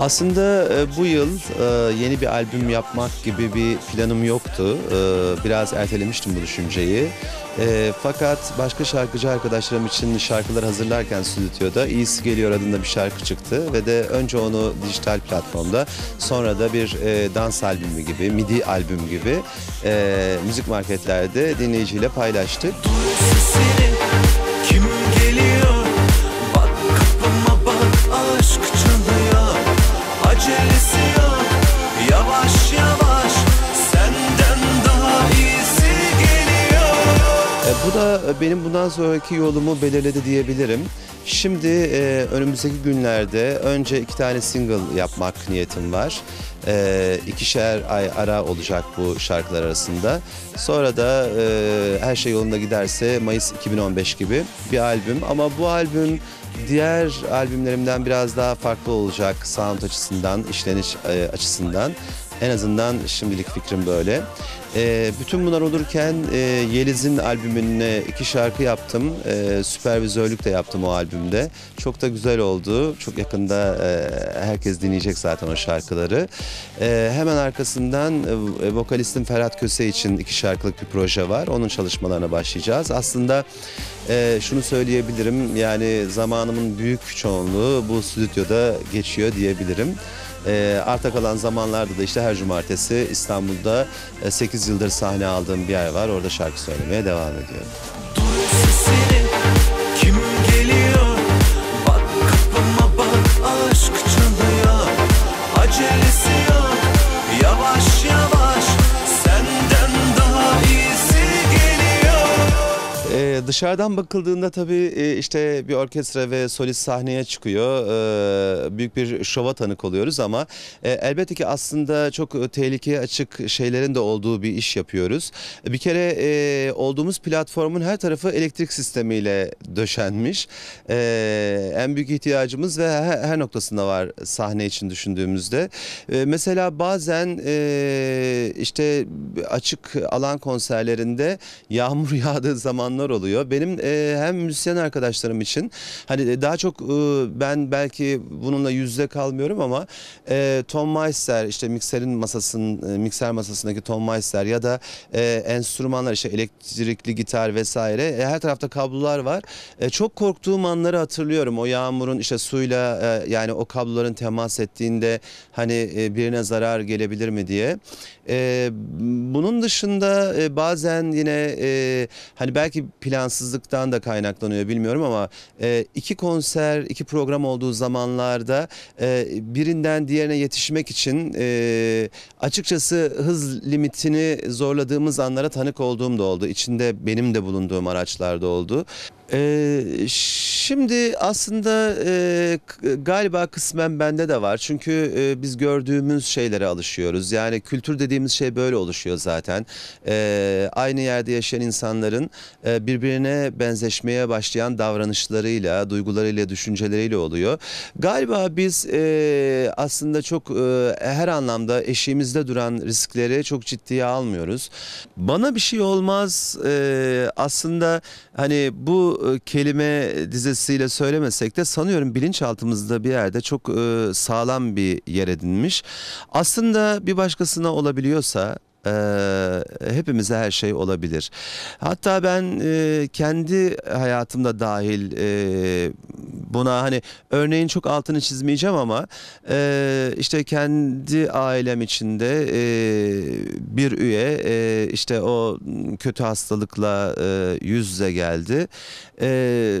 Aslında e, bu yıl e, yeni bir albüm yapmak gibi bir planım yoktu. E, Biraz ertelemiştim bu düşünceyi. Fakat başka şarkıcı arkadaşlarım için şarkılar hazırlarken stüdyoda İyisi Geliyor adında bir şarkı çıktı. Ve de önce onu dijital platformda sonra da bir dans albümü gibi, midi albüm gibi müzik marketlerde dinleyiciyle paylaştık. sesini benim bundan sonraki yolumu belirledi diyebilirim. Şimdi e, önümüzdeki günlerde önce iki tane single yapmak niyetim var. E, ikişer ay ara olacak bu şarkılar arasında. Sonra da e, her şey yolunda giderse Mayıs 2015 gibi bir albüm. Ama bu albüm diğer albümlerimden biraz daha farklı olacak sound açısından, işleniş e, açısından. En azından şimdilik fikrim böyle. Ee, bütün bunlar olurken e, Yeliz'in albümüne iki şarkı yaptım. Ee, süpervizörlük de yaptım o albümde. Çok da güzel oldu. Çok yakında e, herkes dinleyecek zaten o şarkıları. Ee, hemen arkasından e, vokalistim Ferhat Köse için iki şarkılık bir proje var. Onun çalışmalarına başlayacağız. Aslında e, şunu söyleyebilirim. Yani zamanımın büyük çoğunluğu bu stüdyoda geçiyor diyebilirim. E, arta kalan zamanlarda da işte her cumartesi İstanbul'da e, 8 yıldır sahne aldığım bir yer var. Orada şarkı söylemeye devam ediyorum. Dışarıdan bakıldığında tabii e, işte bir orkestra ve solist sahneye çıkıyor. Ee, büyük bir şova tanık oluyoruz ama e, elbette ki aslında çok e, tehlikeye açık şeylerin de olduğu bir iş yapıyoruz. Bir kere e, olduğumuz platformun her tarafı elektrik sistemiyle döşenmiş. En büyük ihtiyacımız ve her, noktasında var sahne için düşündüğümüzde. Mesela bazen e, işte açık alan konserlerinde yağmur yağdığı zamanlar oluyor. Benim e, hem müzisyen arkadaşlarım için hani daha çok e, ben belki bununla yüzde kalmıyorum ama e, Tom Meister işte mikserin masasının e, mikser masasındaki Tom Meister ya da e, enstrümanlar işte elektrikli gitar vesaire e, her tarafta kablolar var. E, çok korktuğum anları hatırlıyorum. O yağmurun işte suyla e, yani o kabloların temas ettiğinde hani e, birine zarar gelebilir mi diye. E, bunun dışında e, bazen yine e, hani belki plansızlıktan da kaynaklanıyor bilmiyorum ama e, iki konser, iki program olduğu zamanlarda e, birinden diğerine yetişmek için e, açıkçası hız limitini zorladığımız anlara tanık olduğum da oldu. İçinde benim de bulunduğum araçlarda oldu. Ee, şimdi aslında e, galiba kısmen bende de var. Çünkü e, biz gördüğümüz şeylere alışıyoruz. Yani kültür dediğimiz şey böyle oluşuyor zaten. Ee, aynı yerde yaşayan insanların e, birbirine benzeşmeye başlayan davranışlarıyla, duygularıyla, düşünceleriyle oluyor. Galiba biz e, aslında çok e, her anlamda eşiğimizde duran riskleri çok ciddiye almıyoruz. Bana bir şey olmaz e, aslında hani bu e, kelime dizesiyle söylemesek de sanıyorum bilinçaltımızda bir yerde çok e, sağlam bir yer edinmiş. Aslında bir başkasına olabiliyorsa e, hepimize her şey olabilir. Hatta ben e, kendi hayatımda dahil e, buna hani örneğin çok altını çizmeyeceğim ama e, işte kendi ailem içinde e, bir üye e, işte o kötü hastalıkla e, yüz yüze geldi. E,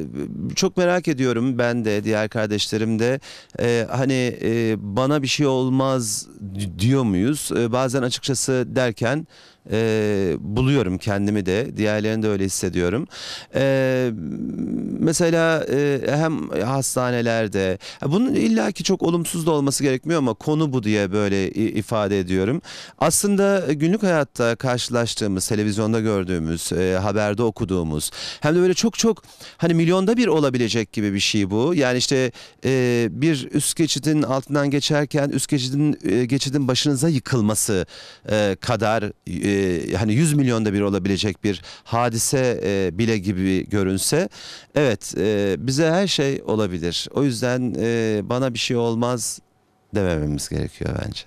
çok merak ediyorum ben de diğer kardeşlerim de e, hani e, bana bir şey olmaz di- diyor muyuz? E, bazen açıkçası derken e, buluyorum kendimi de diğerlerini de öyle hissediyorum. E, mesela e, hem hastanelerde bunun illaki çok olumsuz da olması gerekmiyor ama konu bu diye böyle ifade ediyorum. Aslında günlük hayatta karşılaştığımız, televizyonda gördüğümüz, e, haberde okuduğumuz hem de böyle çok çok hani milyonda bir olabilecek gibi bir şey bu. Yani işte e, bir üst geçidin altından geçerken üst geçidin e, geçidin başınıza yıkılması e, kadar e, hani 100 milyonda bir olabilecek bir hadise e, bile gibi görünse evet e, bize her şey olabilir. O yüzden e, bana bir şey olmaz demememiz gerekiyor bence.